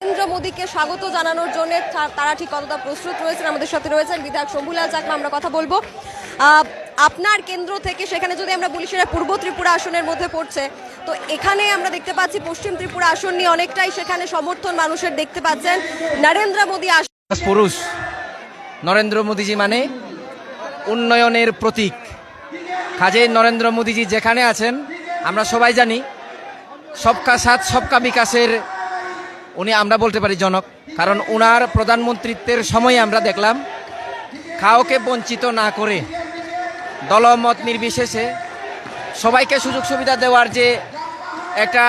নরেন্দ্র মোদীকে স্বাগত জানানোর জন্য তারা ঠিক কতটা প্রস্তুত রয়েছেন, আমাদের সাথে রয়েছেন বিধায়ক শম্ভুলাল চাকমা, আমরা কথা বলব। আপনার কেন্দ্র থেকে সেখানে যদি আমরা বলি সেটা পূর্ব ত্রিপুরা আসনের মধ্যে পড়ছে, তো এখানে আমরা দেখতে পাচ্ছি পশ্চিম ত্রিপুরা আসন নিয়ে অনেকটাই সেখানে সমর্থন মানুষের দেখতে পাচ্ছেন। নরেন্দ্র মোদী পুরুষ, নরেন্দ্র মোদীজি মানে উন্নয়নের প্রতীক। কাজেই নরেন্দ্র মোদীজি যেখানে আছেন, আমরা সবাই জানি, সবকা সাথ, সবকা বিকাশের উনি আমরা বলতে পারি জনক, কারণ উনার প্রধানমন্ত্রিত্বের সময় আমরা দেখলাম, কাউকে বঞ্চিত না করে, দলমত নির্বিশেষে সবাইকে সুযোগ সুবিধা দেওয়ার যে একটা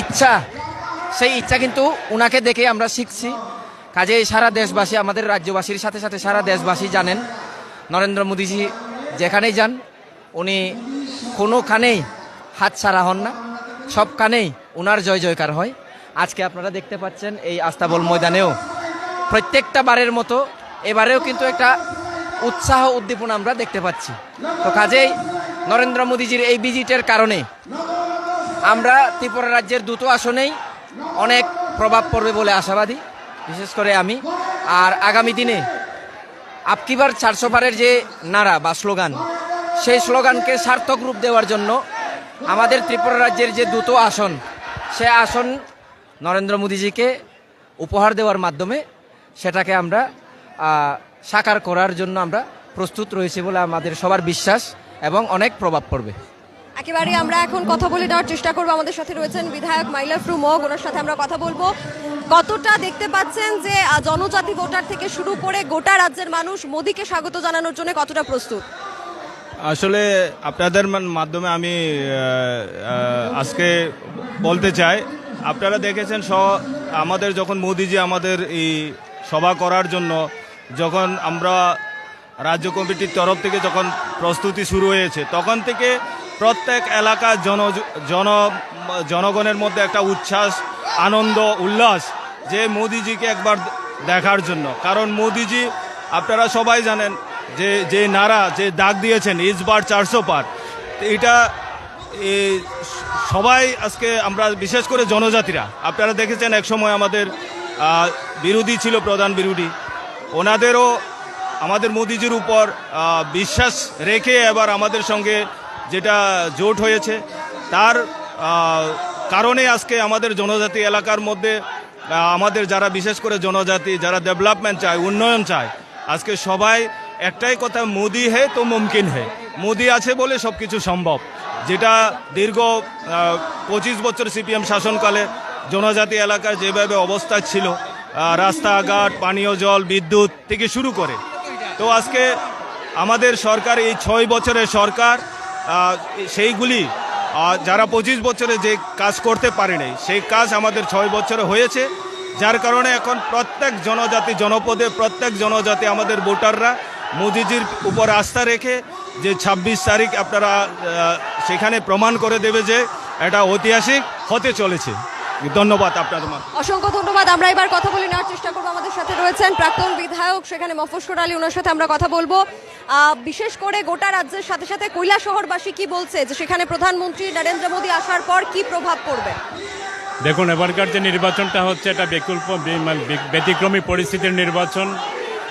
ইচ্ছা, সেই ইচ্ছা কিন্তু উনাকে দেখে আমরা শিখছি। কাজে সারা দেশবাসী, আমাদের রাজ্যবাসীর সাথে সাথে সারা দেশবাসী জানেন, নরেন্দ্র মোদীজি যেখানেই যান, উনি কোনোখানেই হাত ছাড়া হন না। সব কানেই উনার জয় জয়কার হয়। আজকে আপনারা দেখতে পাচ্ছেন এই আস্তাবল ময়দানেও প্রত্যেকটা বারের মতো এবারেও কিন্তু একটা উৎসাহ উদ্দীপনা আমরা দেখতে পাচ্ছি। তো কাজেই নরেন্দ্র মোদীজির এই ভিজিটের কারণে আমরা ত্রিপুরা রাজ্যের দুটো আসনেই অনেক প্রভাব পড়বে বলে আশাবাদী, বিশেষ করে আমি। আর আগামী দিনে আপকিবার চারশো পারের যে নারা বা স্লোগান, সেই স্লোগানকে সার্থক রূপ দেওয়ার জন্য আমাদের ত্রিপুরা রাজ্যের যে দুটো আসন, সে আসন নরেন্দ্র মোদীজিকে উপহার দেওয়ার মাধ্যমে সেটাকে আমরা সাকার করার জন্য আমরা প্রস্তুত রয়েছি বলে আমাদের সবার বিশ্বাস এবং অনেক প্রভাব পড়বে। একেবারে আমরা এখন কথা বলে নেওয়ার চেষ্টা করব। আমাদের সাথে রয়েছেন বিধায়ক মাইলাফরু মগ, ওনার সাথে আমরা কথা বলব। কতটা দেখতে পাচ্ছেন যে জনজাতি ভোটার থেকে শুরু করে গোটা রাজ্যের মানুষ মোদীকে স্বাগত জানানোর জন্য কতটা প্রস্তুত? আসলে আপনাদের মাধ্যমে আমি আজকে বলতে চাই, আপনারা দেখেছেন স আমাদের যখন মোদিজি আমাদের এই সভা করার জন্য যখন আমরা রাজ্য কমিটির তরফ থেকে যখন প্রস্তুতি শুরু হয়েছে, তখন থেকে প্রত্যেক এলাকার জন জন, জনগণের মধ্যে একটা উচ্ছ্বাস, আনন্দ, উল্লাস যে মোদিজিকে একবার দেখার জন্য। কারণ মোদিজি, আপনারা সবাই জানেন যে যে নারা, যে দাগ দিয়েছেন ইজ বার চারশো পার। এটা সবাই আজকে আমরা বিশেষ করে জনজাতিরা, আপনারা দেখেছেন একসময় আমাদের বিরোধী ছিল প্রধান বিরোধী। ওনাদেরও আমাদের মোদিজির উপর বিশ্বাস রেখে এবার আমাদের সঙ্গে যেটা জোট হয়েছে, তার কারণে আজকে আমাদের জনজাতি এলাকার মধ্যে আমাদের যারা বিশেষ করে জনজাতি, যারা ডেভেলপমেন্ট চায়, উন্নয়ন চায়, আজকে সবাই একটাই কথা, মোদি হে তো মুমকিন হে। মোদি আছে বলে সব কিছু সম্ভব। যেটা দীর্ঘ পঁচিশ বছর সিপিএম শাসনকালে জনজাতি এলাকায় যেভাবে অবস্থা ছিল রাস্তাঘাট, পানীয় জল, বিদ্যুৎ থেকে শুরু করে। তো আজকে আমাদের সরকার, এই ছয় বছরের সরকার সেইগুলি যারা পঁচিশ বছরে যে কাজ করতে পারেনি সেই কাজ আমাদের ছয় বছরে হয়েছে। যার কারণে এখন প্রত্যেক জনজাতি, জনপদে প্রত্যেক জনজাতি আমাদের ভোটাররা মোদিজির উপর আস্থা রেখে যে ২৬ তারিখ আপনারা সেখানে প্রমাণ করে দেবে যে এটা ঐতিহাসিক হতে চলেছে। ধন্যবাদ আপনার অসংখ্য ধন্যবাদ। আমরা এবার কথা বলে নেওয়ার চেষ্টা করব। আমাদের সাথে রয়েছেন প্রাক্তন বিধায়ক সেখানে মফস্কর আলী ওনার সাথে আমরা কথা বলব। বিশেষ করে গোটা রাজ্যের সাথে সাথে কৈলা শহরবাসী কি বলছে যে সেখানে প্রধানমন্ত্রী নরেন্দ্র মোদী আসার পর কি প্রভাব পড়বে? দেখুন এবারকার যে নির্বাচনটা হচ্ছে এটা বিকল্প মানে ব্যতিক্রমী পরিস্থিতির নির্বাচন।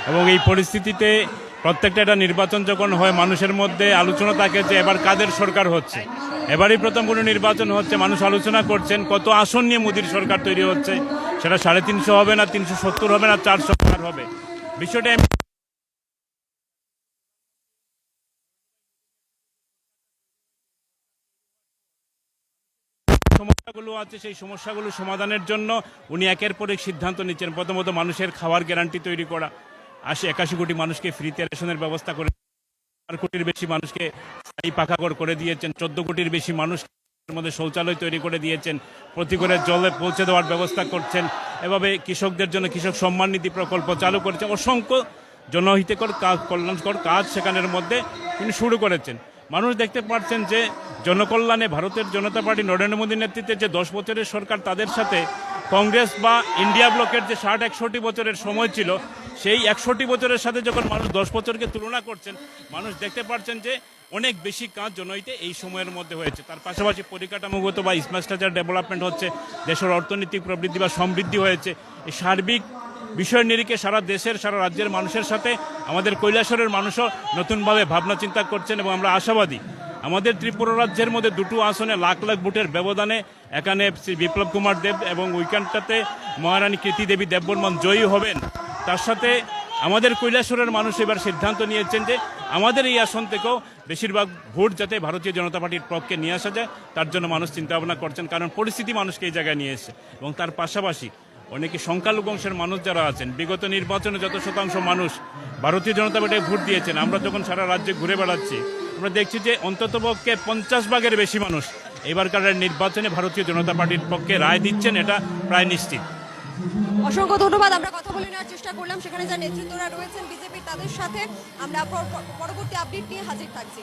এবং এই পরিস্থিতিতে প্রত্যেকটা একটা নির্বাচন যখন হয়, মানুষের মধ্যে আলোচনা থাকে যে এবার কাদের সরকার হচ্ছে। এবারই প্রথম কোনো নির্বাচন হচ্ছে, মানুষ আলোচনা করছেন কত আসন নিয়ে মোদির সরকার তৈরি হচ্ছে। সেটা সাড়ে তিনশো হবে না, তিনশো সত্তর হবে না, চারশো হবে। বিষয়টা সমস্যাগুলো আছে, সেই সমস্যাগুলো সমাধানের জন্য উনি একের পর এক সিদ্ধান্ত নিচ্ছেন। প্রথমত মানুষের খাওয়ার গ্যারান্টি তৈরি করা। আশি একাশি কোটি মানুষকে ফ্রিতে রেশনের ব্যবস্থা করে চার কোটির বেশি মানুষকে স্থায়ী পাকাঘর করে দিয়েছেন, চোদ্দ কোটির বেশি মানুষ মধ্যে শৌচালয় তৈরি করে দিয়েছেন, প্রতি করে জলে পৌঁছে দেওয়ার ব্যবস্থা করছেন, এভাবে কৃষকদের জন্য কৃষক সম্মান নীতি প্রকল্প চালু করেছেন অসংখ্য জনহিতকর কাজ, কল্যাণকর কাজ সেখানের মধ্যে তিনি শুরু করেছেন। মানুষ দেখতে পাচ্ছেন যে জনকল্যাণে ভারতের জনতা পার্টি নরেন্দ্র মোদীর নেতৃত্বে যে দশ বছরের সরকার, তাদের সাথে কংগ্রেস বা ইন্ডিয়া ব্লকের যে ষাট, একষট্টি বছরের সময় ছিল সেই একষট্টি বছরের সাথে যখন মানুষ দশ বছরকে তুলনা করছেন, মানুষ দেখতে পাচ্ছেন যে অনেক বেশি কাজ জনইতে এই সময়ের মধ্যে হয়েছে। তার পাশাপাশি পরিকাঠামোগত বা ইনফ্রাস্ট্রাকচার ডেভেলপমেন্ট হচ্ছে, দেশের অর্থনৈতিক প্রবৃদ্ধি বা সমৃদ্ধি হয়েছে। এই সার্বিক বিষয় নিরিখে সারা দেশের, সারা রাজ্যের মানুষের সাথে আমাদের কৈলাসরের মানুষও নতুনভাবে ভাবনা চিন্তা করছেন এবং আমরা আশাবাদী আমাদের ত্রিপুরা রাজ্যের মধ্যে দুটো আসনে লাখ লাখ ভোটের ব্যবধানে এখানে শ্রী বিপ্লব কুমার দেব এবং উইকেন্ডটাতে মহারানী কীর্তি দেবী দেববর্মন জয়ী হবেন। তার সাথে আমাদের কৈলাসরের মানুষ এবার সিদ্ধান্ত নিয়েছেন যে আমাদের এই আসন থেকেও বেশিরভাগ ভোট যাতে ভারতীয় জনতা পার্টির পক্ষে নিয়ে আসা যায়, তার জন্য মানুষ চিন্তা ভাবনা করছেন, কারণ পরিস্থিতি মানুষকে এই জায়গায় নিয়ে এসেছে। এবং তার পাশাপাশি অনেকে সংখ্যালঘু অংশের মানুষ যারা আছেন, বিগত নির্বাচনে যত শতাংশ মানুষ ভারতীয় জনতা পার্টিকে ভোট দিয়েছেন, আমরা যখন সারা রাজ্যে ঘুরে বেড়াচ্ছি, আমরা দেখছি যে অন্ততপক্ষে পঞ্চাশ ভাগের বেশি মানুষ এবারকার নির্বাচনে ভারতীয় জনতা পার্টির পক্ষে রায় দিচ্ছেন, এটা প্রায় নিশ্চিত। অসংখ্য ধন্যবাদ। আমরা কথা বলে নেওয়ার চেষ্টা করলাম। সেখানে যা নেতৃত্বরা রয়েছেন বিজেপির, তাদের সাথে আমরা পর- পর- পরবর্তী আপডেট নিয়ে হাজির থাকছি।